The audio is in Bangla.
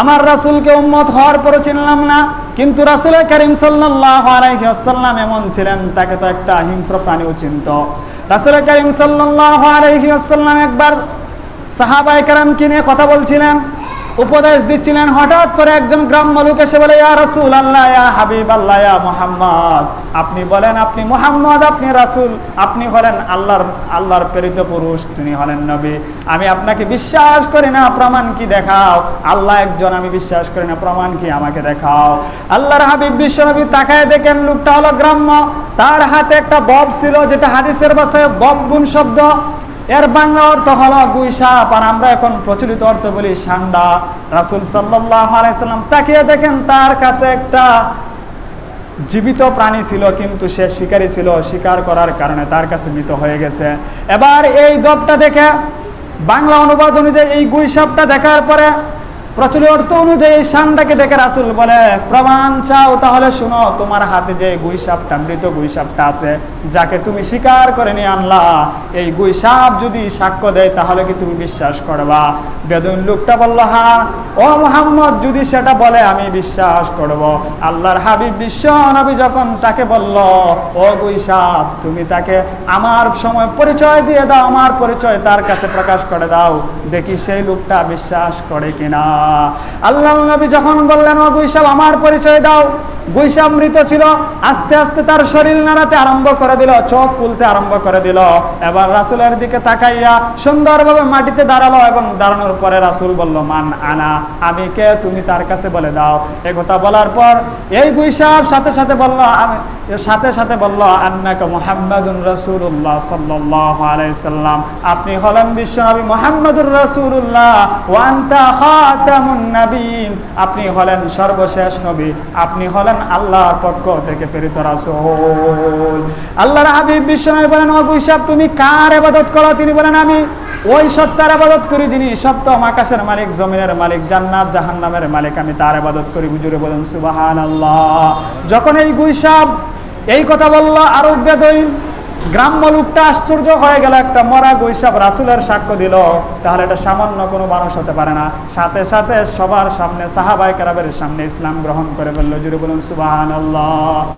আমার রাসুলকে উম্মত হওয়ার পরে চিনলাম না, কিন্তু রাসুল করিম ওয়াসাল্লাম এমন ছিলেন, তাকে তো একটা হিংস্র প্রাণীও চিনত। রাসুল করিম ওয়াসাল্লাম একবার সাহাবাই কেরামকে নিয়ে কথা বলছিলেন উপদেশ দিচ্ছিলেন হঠাৎ করে একজন গ্রাম্য লোক এসে বলে, ইয়া রাসূল আল্লাহ ইয়া হাবিব আল্লাহ ইয়া মুহাম্মদ। আপনি বলেন, আপনি মুহাম্মদ, আপনি রাসূল, আপনি হলেন আল্লাহর আল্লাহর প্রেরিত পুরুষ, তিনি হলেন নবী। আমি আপনাকে বিশ্বাস করি না, প্রমাণ কি দেখাও? আল্লাহ একজন, আমি বিশ্বাস করি না, প্রমাণ কি আমাকে দেখাও? আল্লাহর হাবিব বিশ্বনবী তাকায় দেখেন, লোকটা হলো গ্রাম্য। তার হাতে একটা বব ছিল, যেটা হাদিসের ভাষায় বব গুণ শব্দ। এর বাংলা অর্থ হলো গুইসাপ আর আমরা এখন প্রচলিত অর্থ বলি সান্ডা। রাসুল সাল্লাম তাকে দেখেন তার কাছে একটা জীবিত প্রাণী ছিল, কিন্তু সে শিকারী ছিল। শিকার করার কারণে তার কাছে মৃত হয়ে গেছে। এবার এই গপটা দেখে বাংলা অনুবাদ অনুযায়ী এই গুইসাপটা দেখার পরে প্রচলিত অর্থ অনুযায়ী সানটাকে দেখে রাসুল বলে, প্রমাণ চাও তাহলে শুনো, তোমার হাতে যে গুইসাপটা, মৃত গুইসাপটা আছে, যাকে তুমি স্বীকার করে নিয়ে আনলা, এই গুইসাপ যদি সাক্ষ্য দেয় তাহলে কি তুমি বিশ্বাস করবা? বেদুন লোকটা বলল হ্যাঁ ও মোহাম্মদ, যদি সেটা বলে আমি বিশ্বাস করব। আল্লাহর হাবিব বিশ্ব নবী যখন তাকে বলল, ও গুইসাপ, তুমি তাকে আমার সময় পরিচয় দিয়ে দাও, আমার পরিচয় তার কাছে প্রকাশ করে দাও, দেখি সেই লোকটা বিশ্বাস করে কিনা। আল্লাহ নবী যখন বললেন ও গুইসাব আমার পরিচয় দাও। গুইসাব মৃত ছিল, আস্তে আস্তে তার শরীর নাড়াতে আরম্ভ করে দিল, চোখ খুলতে আরম্ভ করে দিল। এবার রাসুলের দিকে তাকাইয়া সুন্দরভাবে মাটিতে দাঁড়াল এবং দাঁড়ানোর পরে রাসুল বলল, মান আনা, আমি কে? তুমি তার কাছে বলে দাও। এ কথা বলার পর এই গুইসাব সাথে সাথে বলল, আমি সাথে সাথে বলল, আন্নাকা মুহাম্মাদুর রাসূলুল্লাহ সাল্লাল্লাহু আলাইহি সাল্লাম। আপনি হলেন বিশ্বনবী মুহাম্মাদুর রাসূলুল্লাহ। ওয়া আনতা খাতামুন নাবিয়িন আপনি হলেন সর্বশেষ নবী। আপনি হলেন আল্লাহর পক্ষ থেকে প্রেরিত রাসূল। আল্লাহর হাবিব বিশ্বনবী বলেন, ও গুইসাব তুমি কার ইবাদত করো? তিনি বলেন, আমি ওই সত্তার আবাদত করি যিনি সপ্তম আকাশের মালিক, জমিনের মালিক, জান্নাত, জাহান্নামের মালিক। আমি তার আবাদত করি। হুজুরে বলেন, সুবহানাল্লাহ। যখন এই গুইসাব এই কথা বলল, আরব বেদইন গ্রাম্য লোকটা আশ্চর্য হয়ে গেল একটা মরা গৈসাব রাসুলের সাক্ষ্য দিল। তাহলে এটা সামান্য কোনো মানুষ হতে পারে না। সাথে সাথে সবার সামনে সাহাবাই কারাবের সামনে ইসলাম গ্রহণ করে ফেলল জুড়ে বলুন সুবাহ